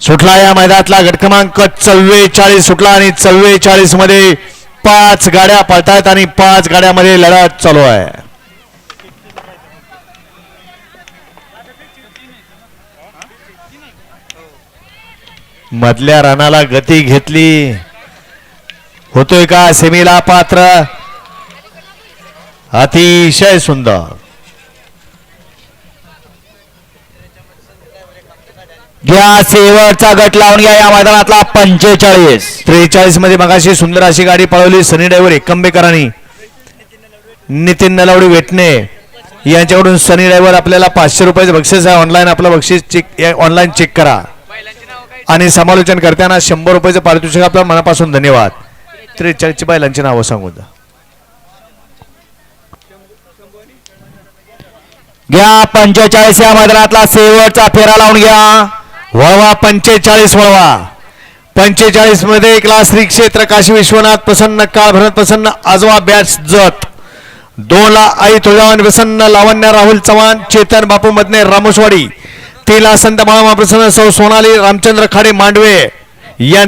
सुटला या मैदानातला गट क्रमांक चव्वेचाळीस. सुटला आणि चव्वेचाळीसमध्ये पाच गाड्या पळतायत आणि पाच गाड्यामध्ये लढत चालू आहे. मधल्या रनाला गती घेतली. होतोय का सेमीला पात्र? अतिशय सुंदर. घ्या शेवटचा गट लावून घ्या या मैदानातला पंचेचाळीस. त्रेचाळीसमध्ये मगाशी सुंदर अशी गाडी पळवली सनी ड्रायव्हर एकंबेकरांनी. नितीन नलावडी वेटणे. यांच्याकडून सनी ड्रायव्हर आपल्याला पाचशे रुपयाचं बक्षीस आहे. ऑनलाईन आपलं बक्षीस चेक ऑनलाईन चेक करा. आणि समालोचन करताना शंभर रुपयाचं पारितोषिक आपल्या मनापासून धन्यवाद. त्रेचाळीसची बैलांची नावं द्या. घ्या पंचेचाळीस या मैदानातला शेवटचा फेरा लावून घ्या. वळवा पंचेचाळीस वळवा. पंचेचाळीसमध्ये क्लास श्री क्षेत्र काशी विश्वनाथ प्रसन्न काळ भरत प्रसन्न आजवा बॅट्स जत. दोला आई तुळजावन प्रसन्न लावण्य राहुल चव्हाण चेतन बापू मधने रामोसवाडी तिला संत बाळामा प्रसन्न सौ सोनाली रामचंद्र खाडे मांडवे. या